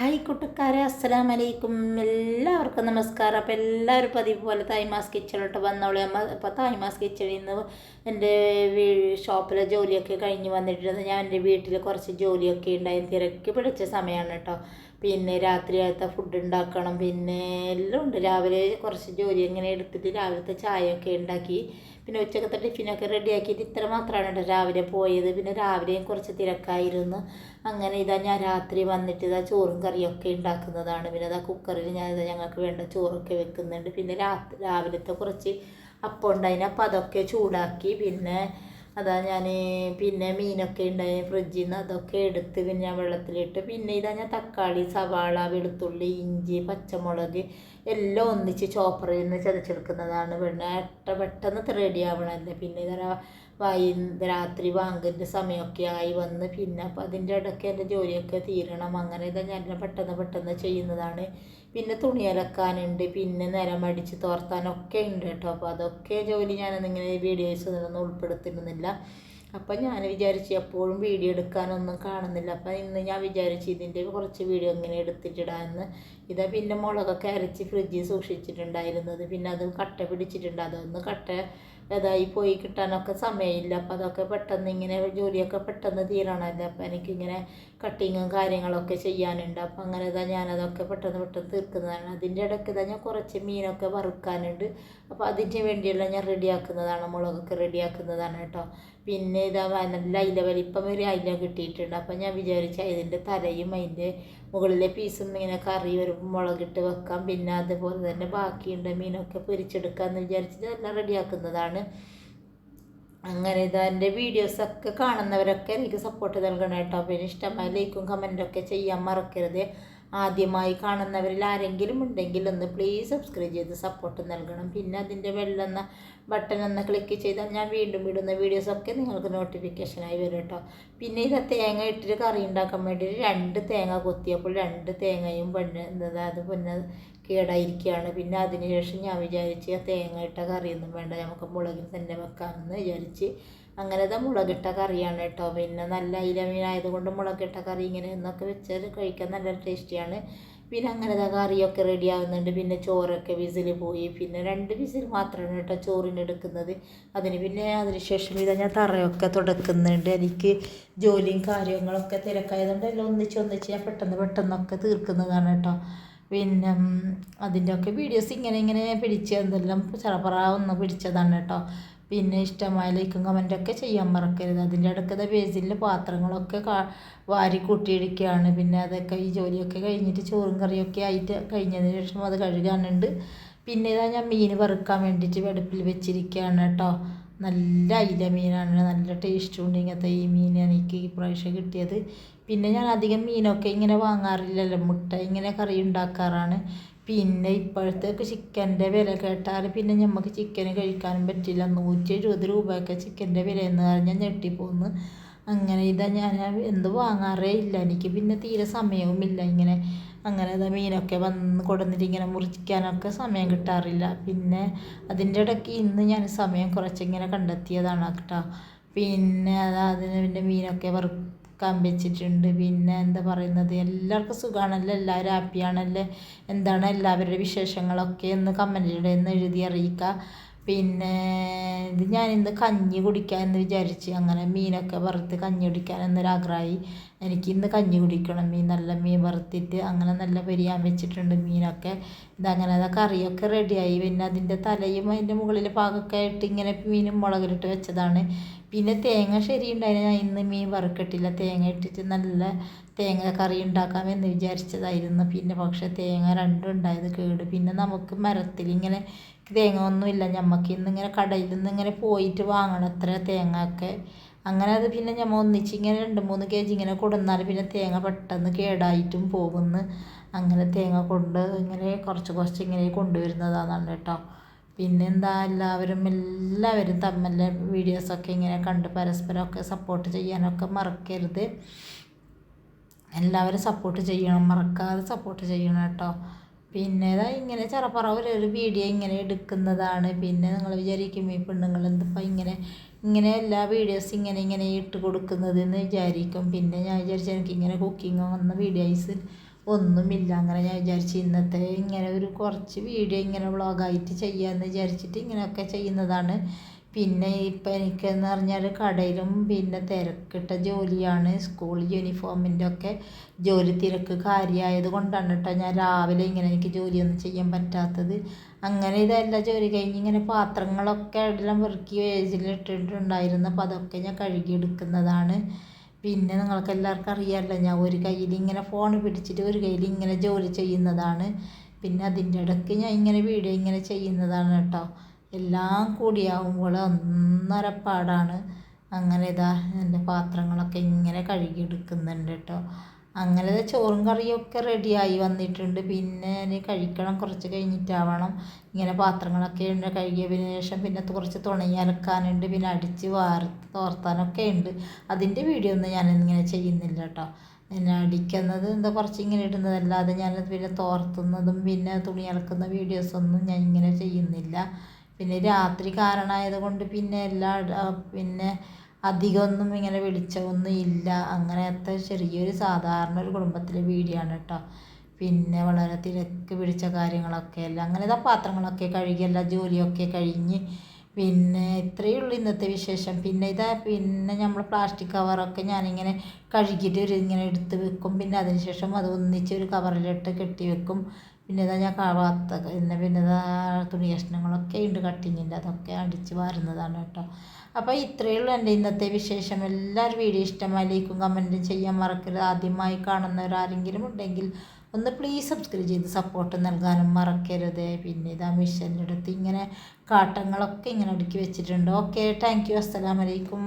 Hi കൂട്ടുകാരെ അസ്സലാം വലൈക്കും എല്ലാവർക്കും നമസ്കാരം. അപ്പോൾ എല്ലാവരും പതിവ് പോലെ തായ്മാസ് കിച്ചണിലോട്ട് വന്നോളൂ. അമ്മ അപ്പോൾ തായ്മാസ് കിച്ചണിൽ നിന്ന് എന്റെ ഷോപ്പിലെ ജോലിയൊക്കെ കഴിഞ്ഞ് വന്നിട്ടുണ്ട് ഞാൻ എന്റെ വീട്ടിൽ കുറച്ച് ജോലിയൊക്കെ ഉണ്ടായി. തിരക്ക് പിടിച്ച സമയമാണ് കേട്ടോ. പിന്നെ രാത്രിയാലത്തെ ഫുഡ് ഉണ്ടാക്കണം. പിന്നെ എല്ലാം ഉണ്ട്. രാവിലെ കുറച്ച് ജോലി ഇങ്ങനെ എടുത്തിട്ട് രാവിലത്തെ ചായയൊക്കെ ഉണ്ടാക്കി. പിന്നെ ഉച്ചക്കത്തെ ടിഫിനൊക്കെ റെഡിയാക്കിയിട്ട് ഇത്ര മാത്രമാണ് രാവിലെ പോയത്. പിന്നെ രാവിലെയും കുറച്ച് തിരക്കായിരുന്നു. അങ്ങനെ ഇതാ ഞാൻ രാത്രി വന്നിട്ട് ഇതാ ചോറും കറിയൊക്കെ ഉണ്ടാക്കുന്നതാണ്. പിന്നെ ഇതാ കുക്കറിൽ ഞാൻ ഇതാ ഞങ്ങൾക്ക് വേണ്ട ചോറൊക്കെ വെക്കുന്നുണ്ട്. പിന്നെ രാത്രി രാവിലത്തെ കുറച്ച് അപ്പം ഉണ്ടായിന്. അപ്പം അതൊക്കെ ചൂടാക്കി. പിന്നെ അതാ ഞാൻ പിന്നെ മീനൊക്കെ ഉണ്ടായ ഫ്രിഡ്ജിൽ നിന്ന് അതൊക്കെ എടുത്ത് പിന്നെ ഞാൻ വെള്ളത്തിലിട്ട് പിന്നെ ഇതാ ഞാൻ തക്കാളി സവാള വെളുത്തുള്ളി ഇഞ്ചി പച്ചമുളക് എല്ലാം ഒന്നിച്ച് ചോപ്പറിൽ നിന്ന് ചതച്ചെടുക്കുന്നതാണ്. പിന്നെ എട്ട പെട്ടെന്ന് റെഡി ആവണമല്ലേ പിന്നെ ഇതാ വൈ രാത്രി വാങ്കിന്റെ സമയമൊക്കെ ആയി വന്ന് പിന്നെ അപ്പം അതിന്റെ ഇടയ്ക്ക് എന്റെ ജോലിയൊക്കെ തീരണം. അങ്ങനെ ഇതാ ഞാൻ പെട്ടെന്ന് പെട്ടെന്ന് ചെയ്യുന്നതാണ്. പിന്നെ തുണി അലക്കാനുണ്ട് പിന്നെ നിരം അടിച്ച് തോർത്താനൊക്കെ ഉണ്ട് കേട്ടോ. അപ്പോൾ അതൊക്കെ ജോലി ഞാനൊന്നിങ്ങനെ വീഡിയോസ് ഒന്നും ഉൾപ്പെടുത്തുന്നില്ല. അപ്പം ഞാൻ വിചാരിച്ചു എപ്പോഴും വീഡിയോ എടുക്കാനൊന്നും കാണുന്നില്ല. അപ്പം ഇന്ന് ഞാൻ വിചാരിച്ചു ഇതിന്റെ കുറച്ച് വീഡിയോ ഇങ്ങനെ എടുത്തിട്ടിടാമെന്ന് ഇതാ പിന്നെ മുളകൊക്കെ അരച്ച് ഫ്രിഡ്ജിൽ സൂക്ഷിച്ചിട്ടുണ്ടായിരുന്നത്. പിന്നെ അത് കട്ട പിടിച്ചിട്ടുണ്ട്. അതൊന്ന് കട്ട ഇതായി പോയി കിട്ടാനൊക്കെ സമയമില്ല. അപ്പോൾ അതൊക്കെ പെട്ടെന്ന് ഇങ്ങനെ ജോലിയൊക്കെ പെട്ടെന്ന് തീരണമല്ലോ. അപ്പോൾ എനിക്കിങ്ങനെ കട്ടിങ്ങും കാര്യങ്ങളൊക്കെ ചെയ്യാനുണ്ട്. അപ്പോൾ അങ്ങനെ ഇതാ ഞാനതൊക്കെ പെട്ടെന്ന് പെട്ടെന്ന് തീർക്കുന്നതാണ്. അതിന്റെ ഇടയ്ക്ക് ഇതാ ഞാൻ കുറച്ച് മീനൊക്കെ വറുക്കാനുണ്ട്. അപ്പോൾ അതിന് വേണ്ടിയുള്ള ഞാൻ റെഡിയാക്കുന്നതാണ്. മുളകൊക്കെ റെഡിയാക്കുന്നതാണ് കേട്ടോ. പിന്നെ ഇതാ നല്ല അയില വലിപ്പം ഒരു അയില കിട്ടിയിട്ടുണ്ട്. അപ്പം ഞാൻ വിചാരിച്ച ഇതിന്റെ തലയും അതിന്റെ മുകളിലെ പീസും ഇങ്ങനെ കറി ഒരു മുളകിട്ട് വെക്കാം. പിന്നെ അതുപോലെ തന്നെ ബാക്കിയുണ്ട് മീനൊക്കെ പൊരിച്ചെടുക്കാമെന്ന് വിചാരിച്ചിട്ട് എല്ലാം റെഡിയാക്കുന്നതാണ്. അങ്ങനെ ഇതാ എന്റെ വീഡിയോസൊക്കെ കാണുന്നവരൊക്കെ എനിക്ക് സപ്പോർട്ട് നൽകണം കേട്ടോ. പിന്നെ ഇഷ്ടമായി ലൈക്കും കമന്റൊക്കെ ചെയ്യാൻ മറക്കരുത്. ആദ്യമായി കാണുന്നവരിൽ ആരെങ്കിലും ഉണ്ടെങ്കിൽ ഒന്ന് പ്ലീസ് സബ്സ്ക്രൈബ് ചെയ്ത് സപ്പോർട്ട് നൽകണം. പിന്നെ അതിന്റെ വെള്ളെന്ന ബട്ടൺ ഒന്ന് ക്ലിക്ക് ചെയ്താൽ ഞാൻ വീണ്ടും ഇടുന്ന വീഡിയോസൊക്കെ നിങ്ങൾക്ക് നോട്ടിഫിക്കേഷനായി വരും കേട്ടോ. പിന്നെ ഇത് തേങ്ങ ഇട്ടിട്ട് കറി ഉണ്ടാക്കാൻ വേണ്ടി രണ്ട് തേങ്ങ കൊത്തിയപ്പോൾ രണ്ട് തേങ്ങയും പെണ്ണ് എന്താ അത് പിന്നെ കേടായിരിക്കുകയാണ്. പിന്നെ അതിനുശേഷം ഞാൻ വിചാരിച്ച് തേങ്ങ ഇട്ട കറിയൊന്നും വേണ്ട നമുക്ക് മുളകിൽ തന്നെ വെക്കാമെന്ന് വിചാരിച്ച് അങ്ങനത്തെ മുളകിട്ട കറിയാണ് കേട്ടോ. പിന്നെ നല്ല ഇലമീനായതുകൊണ്ട് മീനായതുകൊണ്ട് മുളകിട്ട കറി ഇങ്ങനെ എന്നൊക്കെ വെച്ചാൽ കഴിക്കാൻ നല്ല ടേസ്റ്റിയാണ്. പിന്നെ അങ്ങനത്തെ കറിയൊക്കെ റെഡി ആകുന്നുണ്ട് പിന്നെ ചോറൊക്കെ വിസിൽ പോയി. പിന്നെ രണ്ട് വിസിൽ മാത്രമാണ് കേട്ടോ ചോറിന് എടുക്കുന്നത്. അതിന് പിന്നെ അതിന് ശേഷം ഇതാ ഞാൻ തറയൊക്കെ തുടക്കുന്നുണ്ട്. എനിക്ക് ജോലിയും കാര്യങ്ങളൊക്കെ തിരക്കായതുകൊണ്ട് എല്ലാം ഒന്നിച്ച് ഒന്നിച്ച് ഞാൻ പെട്ടെന്ന് പെട്ടെന്നൊക്കെ തീർക്കുന്നതാണ് കേട്ടോ. പിന്നെ അതിന്റെ ഒക്കെ വീഡിയോസ് ഇങ്ങനെ ഇങ്ങനെ പിടിച്ച് എന്തെല്ലാം ചറപ്പറ ഒന്ന് പിടിച്ചതാണ് കേട്ടോ. പിന്നെ ഇഷ്ടമായ ലൈക്കും കമന്റൊക്കെ ചെയ്യാൻ മറക്കരുത്. അതിന്റെ അടുക്കത്തെ ബേസിലെ പാത്രങ്ങളൊക്കെ വാരി കൂട്ടിയിടിക്കുകയാണ് പിന്നെ അതൊക്കെ ഈ ജോലിയൊക്കെ കഴിഞ്ഞിട്ട് ചോറും കറിയൊക്കെ ആയിട്ട് കഴിഞ്ഞതിന് ശേഷം അത് കഴുകാനുണ്ട്. പിന്നെ ഇതാ ഞാൻ മീൻ വറുക്കാൻ വേണ്ടിയിട്ട് വെടുപ്പിൽ വെച്ചിരിക്കുകയാണ് കേട്ടോ. നല്ല അയില മീനാണ്. നല്ല ടേസ്റ്റും ഉണ്ട് ഇങ്ങനത്തെ ഈ മീൻ എനിക്ക് ഈ പ്രാവശ്യം കിട്ടിയത്. പിന്നെ ഞാൻ അധികം മീനൊക്കെ ഇങ്ങനെ വാങ്ങാറില്ലല്ലോ. മുട്ട ഇങ്ങനെ കറി ഉണ്ടാക്കാറാണ്. പിന്നെ ഇപ്പോഴത്തെ ചിക്കന്റെ വില കേട്ടാൽ പിന്നെ നമുക്ക് ചിക്കൻ കഴിക്കാനും പറ്റില്ല. നൂറ്റി എഴുപത് രൂപയൊക്കെ ചിക്കന്റെ വില എന്ന് പറഞ്ഞാൽ ഞെട്ടിപ്പോന്ന്. അങ്ങനെ ഇതാ ഞാൻ എന്ത് വാങ്ങാറേ ഇല്ല. എനിക്ക് പിന്നെ തീരെ സമയവുമില്ല. ഇങ്ങനെ അങ്ങനെ ഇതാ മീനൊക്കെ വന്ന് കൊടുന്നിട്ട് ഇങ്ങനെ മുറിക്കാനൊക്കെ സമയം കിട്ടാറില്ല. പിന്നെ അതിന്റെ ഇടയ്ക്ക് ഇന്ന് ഞാൻ സമയം കുറച്ചിങ്ങനെ കണ്ടെത്തിയതാണ് കേട്ടോ. പിന്നെ അതാ അതിന് പിന്നെ മീനൊക്കെ വറുക്കാൻ വെച്ചിട്ടുണ്ട്. പിന്നെ എന്താ പറയുന്നത്? എല്ലാവർക്കും സുഖമാണല്ലോ എല്ലാവരും ഹാപ്പിയാണല്ലേ? എന്താണ് എല്ലാവരുടെ വിശേഷങ്ങളൊക്കെ എന്ന് കമന്റിലൂടെ ഒന്ന് എഴുതി അറിയിക്കുക പിന്നെ ഇത് ഞാനിന്ന് കഞ്ഞി കുടിക്കാൻ എന്ന് വിചാരിച്ച് അങ്ങനെ മീനൊക്കെ വറുത്ത് കഞ്ഞി കുടിക്കാൻ എന്നൊരാഗ്രഹമായി എനിക്ക് ഇന്ന് കഞ്ഞി കുടിക്കണം മീൻ നല്ല മീൻ വറുത്തിട്ട് അങ്ങനെ നല്ല പെരിയാൻ വെച്ചിട്ടുണ്ട് മീനൊക്കെ. ഇതങ്ങനെ അതാ കറിയൊക്കെ റെഡിയായി. പിന്നെ അതിന്റെ തലയും അതിന്റെ മുകളിൽ പാകൊക്കെ ആയിട്ട് ഇങ്ങനെ മീനും മുളകിലിട്ട് വെച്ചതാണ്. പിന്നെ തേങ്ങ ശരിയുണ്ടായിരുന്നു ഞാൻ ഇന്ന് മീൻ വറുക്കിട്ടില്ല തേങ്ങ ഇട്ടിട്ട് നല്ല തേങ്ങ കറി ഉണ്ടാക്കാമെന്ന് വിചാരിച്ചതായിരുന്നു. പിന്നെ പക്ഷേ തേങ്ങ രണ്ടും ഉണ്ടായത് കേട്. പിന്നെ നമുക്ക് മരത്തിൽ ഇങ്ങനെ തേങ്ങ ഒന്നുമില്ല. ഞമ്മക്ക് ഇന്നിങ്ങനെ കടയിൽ നിന്ന് ഇങ്ങനെ പോയിട്ട് വാങ്ങണം അത്ര തേങ്ങ ഒക്കെ അങ്ങനെ അത് പിന്നെ ഞമ്മ ഒന്നിച്ച് ഇങ്ങനെ രണ്ട് മൂന്ന് കെ ജി ഇങ്ങനെ കൊടുന്നാൽ പിന്നെ തേങ്ങ പെട്ടെന്ന് കേടായിട്ടും പോകുന്നു. അങ്ങനെ തേങ്ങ കൊണ്ട് ഇങ്ങനെ കുറച്ച് കുറച്ച് ഇങ്ങനെ കൊണ്ടുവരുന്നതാണ് കേട്ടോ. പിന്നെന്താ എല്ലാവരും എല്ലാവരും തമ്മിലെ വീഡിയോസൊക്കെ ഇങ്ങനെ കണ്ട് പരസ്പരമൊക്കെ സപ്പോർട്ട് ചെയ്യാനൊക്കെ മറക്കരുത്. എല്ലാവരും സപ്പോർട്ട് ചെയ്യണം മറക്കാതെ സപ്പോർട്ട് ചെയ്യണം കേട്ടോ. പിന്നെ ഇങ്ങനെ ചെറപ്പറ ഒരു വീഡിയോ ഇങ്ങനെ എടുക്കുന്നതാണ്. പിന്നെ നിങ്ങൾ വിചാരിക്കും ഈ പെണ്ണുങ്ങൾ എന്തിപ്പോൾ ഇങ്ങനെ ഇങ്ങനെ എല്ലാ വീഡിയോസ് ഇങ്ങനെ ഇങ്ങനെ ഇട്ട് കൊടുക്കുന്നത് എന്ന് വിചാരിക്കും. പിന്നെ ഞാൻ വിചാരിച്ചു എനിക്ക് ഇങ്ങനെ കുക്കിംഗ് വന്ന വീഡിയോസ് ഒന്നുമില്ല. അങ്ങനെ ഞാൻ വിചാരിച്ചു ഇന്നത്തെ ഇങ്ങനെ ഒരു കുറച്ച് വീഡിയോ ഇങ്ങനെ വ്ളോഗായിട്ട് ചെയ്യാമെന്ന് വിചാരിച്ചിട്ട് ഇങ്ങനെയൊക്കെ ചെയ്യുന്നതാണ്. പിന്നെ ഇപ്പം എനിക്കെന്ന് പറഞ്ഞാൽ കടയിലും പിന്നെ തിരക്കിട്ട ജോലിയാണ്. സ്കൂൾ യൂണിഫോമിന്റെ ഒക്കെ ജോലി തിരക്ക് കാര്യമായത് കൊണ്ടാണ് കേട്ടോ ഞാൻ രാവിലെ ഇങ്ങനെ എനിക്ക് ജോലിയൊന്നും ചെയ്യാൻ പറ്റാത്തത്. അങ്ങനെ ഇതെല്ലാം ജോലി കഴിഞ്ഞ് ഇങ്ങനെ പാത്രങ്ങളൊക്കെ എല്ലാം പെറുക്കി വേജിലിട്ടിട്ടുണ്ടായിരുന്നു അപ്പോൾ അതൊക്കെ ഞാൻ കഴുകിയെടുക്കുന്നതാണ്. പിന്നെ നിങ്ങൾക്ക് എല്ലാവർക്കും അറിയാമല്ലോ ഞാൻ ഒരു കയ്യിൽ ഇങ്ങനെ ഫോൺ പിടിച്ചിട്ട് ഒരു കയ്യിൽ ഇങ്ങനെ ജോലി ചെയ്യുന്നതാണ്. പിന്നെ അതിന്റെ ഇടയ്ക്ക് ഞാൻ ഇങ്ങനെ വീഡിയോ ഇങ്ങനെ ചെയ്യുന്നതാണ് കേട്ടോ എല്ലാം കൂടിയാവുമ്പോൾ ഒന്നര പാടാണ്. അങ്ങനെ ഇതാ എന്റെ പാത്രങ്ങളൊക്കെ ഇങ്ങനെ കഴുകിയെടുക്കുന്നുണ്ട് കേട്ടോ. അങ്ങനെ ചോറും കറിയൊക്കെ റെഡിയായി വന്നിട്ടുണ്ട്. പിന്നെ ഇനി കഴിക്കണം കുറച്ച് കഴിഞ്ഞിട്ടാവണം. ഇങ്ങനെ പാത്രങ്ങളൊക്കെ ഉണ്ട് കഴുകിയതിന് ശേഷം പിന്നെ കുറച്ച് തുണി അലക്കാനുണ്ട്. പിന്നെ അടിച്ച് വാർത്ത് തോർത്താനൊക്കെ ഉണ്ട്. അതിന്റെ വീഡിയോ ഒന്നും ഞാനിങ്ങനെ ചെയ്യുന്നില്ല കേട്ടോ. പിന്നെ അടിക്കുന്നത് എന്താ കുറച്ച് ഇങ്ങനെ ഇടുന്നതല്ലാതെ ഞാൻ പിന്നെ തോർത്തുന്നതും പിന്നെ തുണി അലക്കുന്ന വീഡിയോസൊന്നും ഞാൻ ഇങ്ങനെ ചെയ്യുന്നില്ല. പിന്നെ രാത്രി കാരണമായത് കൊണ്ട് പിന്നെ എല്ലാ പിന്നെ അധികമൊന്നും ഇങ്ങനെ വെളിച്ചമൊന്നും ഇല്ല. അങ്ങനത്തെ ചെറിയൊരു സാധാരണ ഒരു കുടുംബത്തിലെ വീടാണ് കേട്ടോ പിന്നെ വളരെ തിരക്ക് പിടിച്ച കാര്യങ്ങളൊക്കെ അല്ല അങ്ങനെ പാത്രങ്ങളൊക്കെ കഴുകി എല്ലാ ജോലിയൊക്കെ കഴിഞ്ഞ് പിന്നെ ഇത്രയേ ഉള്ളൂ ഇന്നത്തെ വിശേഷം. പിന്നെ ഇതാ പിന്നെ നമ്മൾ പ്ലാസ്റ്റിക് കവറൊക്കെ ഞാനിങ്ങനെ കഴുകിയിട്ട് ഒരു ഇങ്ങനെ എടുത്ത് വെക്കും. പിന്നെ അതിന് ശേഷം അത് ഒന്നിച്ച് ഒരു കവറിലിട്ട് കെട്ടി വെക്കും. പിന്നെ ഞാൻ കാവാത്ത പിന്നെ പിന്നെ തുണി കഷ്ണങ്ങളൊക്കെ ഉണ്ട് കട്ടിങ്ങിന്റെ അതൊക്കെ അടിച്ച് വാരുന്നതാണ് കേട്ടോ. അപ്പോൾ ഇത്രയേ ഉള്ളൂ എന്റെ ഇന്നത്തെ വിശേഷം. എല്ലാവരും വീഡിയോ ഇഷ്ടമായി ലൈക്കും കമന്റും ചെയ്യാൻ മറക്കരുത്. ആദ്യമായി കാണുന്നവരാരെങ്കിലും ഉണ്ടെങ്കിൽ ഒന്ന് പ്ലീസ് സബ്സ്ക്രൈബ് ചെയ്ത് സപ്പോർട്ട് നൽകാനും മറക്കരുത്. പിന്നെ ഇതാ മിഷന്റെ അടുത്ത് ഇങ്ങനെ കാട്ടങ്ങളൊക്കെ ഇങ്ങനെ അടുക്കി വെച്ചിട്ടുണ്ട്. ഓക്കെ താങ്ക് യു അസ്സലാമലൈക്കും